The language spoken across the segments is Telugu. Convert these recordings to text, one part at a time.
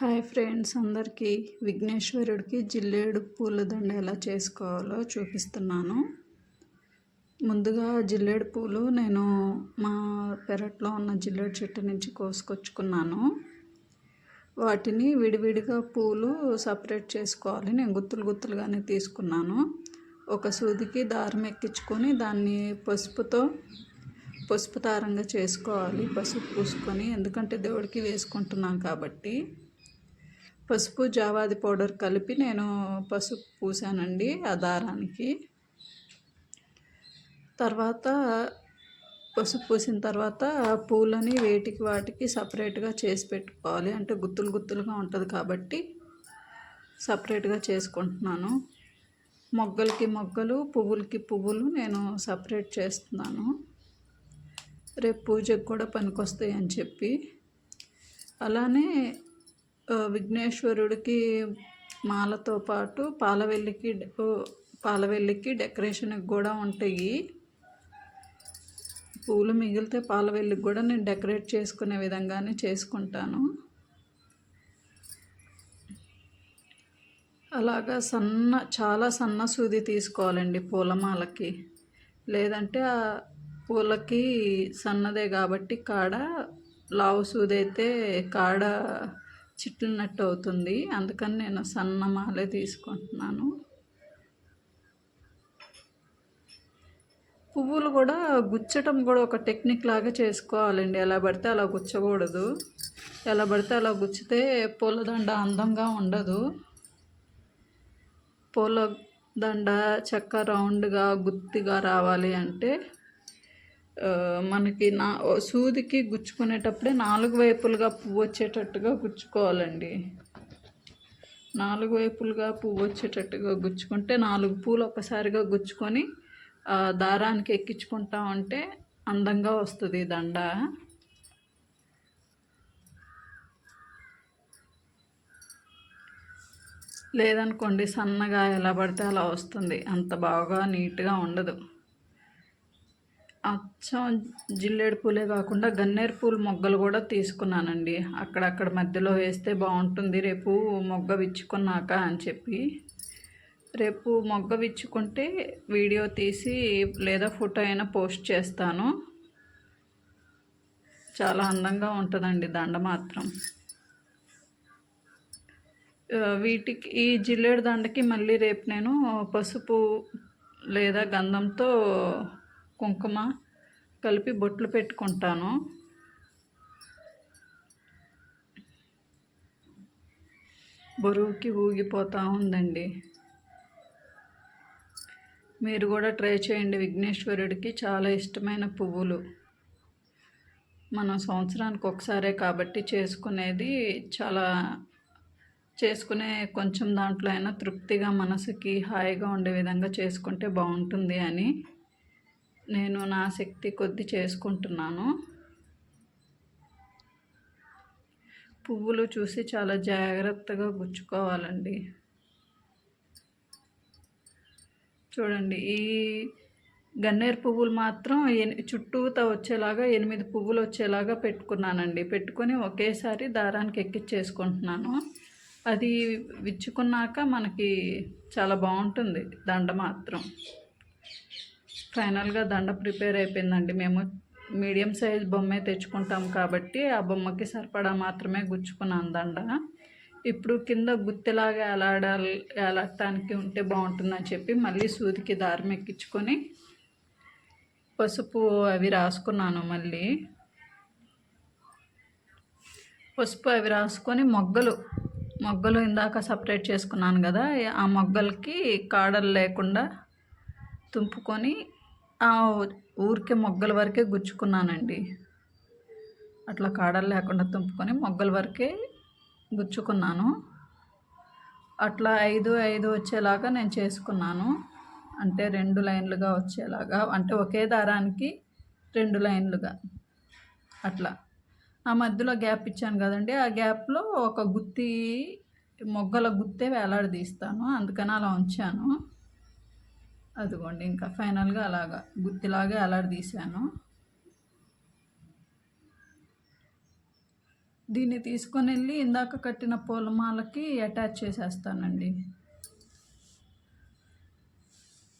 హాయ్ ఫ్రెండ్స్ అందరికీ విఘ్నేశ్వరుడికి జిల్లేడు పూలదండ ఎలా చేసుకోవాలో చూపిస్తున్నాను. ముందుగా జిల్లేడు పూలు నేను మా పెరట్లో ఉన్న జిల్లేడు చెట్టు నుంచి కోసుకొచ్చుకున్నాను. వాటిని విడివిడిగా పూలు సపరేట్ చేసుకోవాలి. నేను గుత్తులు గుత్తులుగానే తీసుకున్నాను. ఒక సూదికి దారం ఎక్కించుకొని దాన్ని పసుపుతో పసుపు దారంగా చేసుకోవాలి. పసుపు పూసుకొని ఎందుకంటే దేవుడికి వేసుకుంటున్నాం కాబట్టి. పసుపు జావాది పౌడర్ కలిపి నేను పసుపు పూసానండి ఆ దారానికి. తర్వాత పసుపు పూసిన తర్వాత పూలని వేటికి వాటికి సపరేట్గా చేసి పెట్టుకోవాలి. అంటే గుత్తులు గుత్తులుగా ఉంటుంది కాబట్టి సపరేట్గా చేసుకుంటున్నాను. మొగ్గలకి మొగ్గలు పువ్వులకి పువ్వులు నేను సపరేట్ చేస్తున్నాను. రేపు పూజకు కూడా పనికొస్తాయి అని చెప్పి. అలానే విఘ్నేశ్వరుడికి మాలతో పాటు పాలవెల్లికి పాలవెల్లికి డెకరేషన్కి కూడా ఉంటాయి. పూలు మిగిలితే పాలవెల్లికి కూడా నేను డెకరేట్ చేసుకునే విధంగానే చేసుకుంటాను. అలాగా సన్న చాలా సన్న సూది తీసుకోవాలండి పూలమాలకి. లేదంటే ఆ పూలకి సన్నదే కాబట్టి కాడ లావు సూది అయితే కాడ చిట్లినట్టు అవుతుంది అందుకని నేను సన్న మాలే తీసుకుంటున్నాను. పువ్వులు కూడా గుచ్చటం కూడా ఒక టెక్నిక్ లాగా చేసుకోవాలండి. ఎలా పడితే అలా గుచ్చకూడదు. ఎలా పడితే అలా గుచ్చితే పూలదండ అందంగా ఉండదు. పూల దండ చెక్క రౌండ్గా గుత్తిగా రావాలి అంటే మనకి నా సూదికి గుచ్చుకునేటప్పుడే నాలుగు వైపులుగా పువ్వు వచ్చేటట్టుగా గుచ్చుకోవాలండి. నాలుగు వైపులుగా పువ్వు వచ్చేటట్టుగా గుచ్చుకుంటే నాలుగు పూలు ఒకసారిగా గుచ్చుకొని దారానికి ఎక్కించుకుంటా ఉంటే అందంగా వస్తుంది దండ. లేదనుకోండి సన్నగా ఎలా పడితే అలా వస్తుంది. అంత బాగా నీట్గా ఉండదు. అచ్చం జిల్లేడు పూలే కాకుండా గన్నేరు పూలు మొగ్గలు కూడా తీసుకున్నానండి. అక్కడక్కడ మధ్యలో వేస్తే బాగుంటుంది. రేపు మొగ్గ విచ్చుకున్నాక అని చెప్పి. రేపు మొగ్గ విచ్చుకుంటే వీడియో తీసి లేదా ఫోటో అయినా పోస్ట్ చేస్తాను. చాలా అందంగా ఉంటుందండి దండ మాత్రం. వీటికి ఈ జిల్లేడు దండకి మళ్ళీ రేపు నేను పసుపు లేదా గంధంతో కుంకుమ కలిపి బొట్లు పెట్టుకుంటాను. బరువుకి ఊగిపోతూ ఉందండి. మీరు కూడా ట్రై చేయండి విఘ్నేశ్వరుడికి. చాలా ఇష్టమైన పువ్వులు. మనం సంవత్సరానికి ఒకసారే కాబట్టి చేసుకునేది చాలా చేసుకునే కొంచెం దాంట్లో అయినా తృప్తిగా మనసుకి హాయిగా ఉండే విధంగా చేసుకుంటే బాగుంటుంది అని నేను నా శక్తి కొద్ది చేసుకుంటున్నాను. పువ్వులు చూసి చాలా జాగ్రత్తగా గుచ్చుకోవాలండి. చూడండి ఈ గన్నేరు పువ్వులు మాత్రం చుట్టూతో వచ్చేలాగా ఎనిమిది పువ్వులు వచ్చేలాగా పెట్టుకున్నానండి. పెట్టుకొని ఒకేసారి దారానికి ఎక్కిచ్చేసుకుంటున్నాను. అది విచ్చుకున్నాక మనకి చాలా బాగుంటుంది దండ మాత్రం. ఫైనల్గా దండ ప్రిపేర్ అయిపోయిందండి. మేము మీడియం సైజ్ బొమ్మే తెచ్చుకుంటాం కాబట్టి ఆ బొమ్మకి సరిపడా మాత్రమే గుచ్చుకున్నాను దండ. ఇప్పుడు కింద గుత్తిలాగా ఎలాడాలి ఎలాడటానికి ఉంటే బాగుంటుందని చెప్పి మళ్ళీ సూదికి దారం ఎక్కించుకొని పసుపు అవి రాసుకున్నాను మళ్ళీ. పసుపు అవి రాసుకొని మొగ్గలు మొగ్గలు ఇందాక సపరేట్ చేసుకున్నాను కదా ఆ మొగ్గలకి కాడలు లేకుండా తుంపుకొని ఊరికే మొగ్గల వరకే గుచ్చుకున్నానండి. అట్లా కాడలు లేకుండా తుంపుకొని మొగ్గల వరకే గుచ్చుకున్నాను. అట్లా ఐదు ఐదు వచ్చేలాగా నేను చేసుకున్నాను. అంటే రెండు లైన్లుగా వచ్చేలాగా. అంటే ఒకే దారానికి రెండు లైన్లుగా. అట్లా. ఆ మధ్యలో గ్యాప్ ఇచ్చాను కదండి. ఆ గ్యాప్లో ఒక గుత్తి మొగ్గల గుత్తే వేలాడదీస్తాను. అందుకని అలా ఉంచాను. అదిగోండి ఇంకా ఫైనల్గా అలాగా గుత్తిలాగే అలాడ తీసాను దీన్ని తీసుకొని వెళ్ళి ఇందాక కట్టిన పూలమాలకి అటాచ్ చేసేస్తానండి.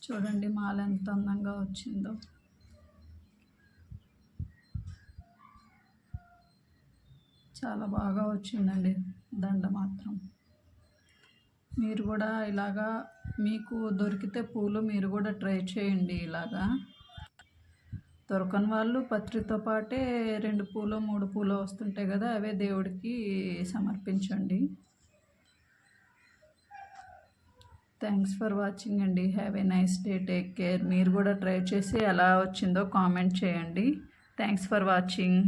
చూడండి మాల ఎంత అందంగా వచ్చిందో. చాలా బాగా వచ్చిందండి దండ మాత్రం. మీరు కూడా ఇలాగా మీకు దొరికితే పూలు మీరు కూడా ట్రై చేయండి ఇలాగా. దొరకని వాళ్ళు పత్రితో పాటే రెండు పూలు మూడు పూలు వస్తుంటాయి కదా అవే దేవుడికి సమర్పించండి. థ్యాంక్స్ ఫర్ వాచింగ్ అండి. Have a nice day take care మీరు కూడా ట్రై చేసి ఎలా వచ్చిందో కామెంట్ చేయండి. Thanks for watching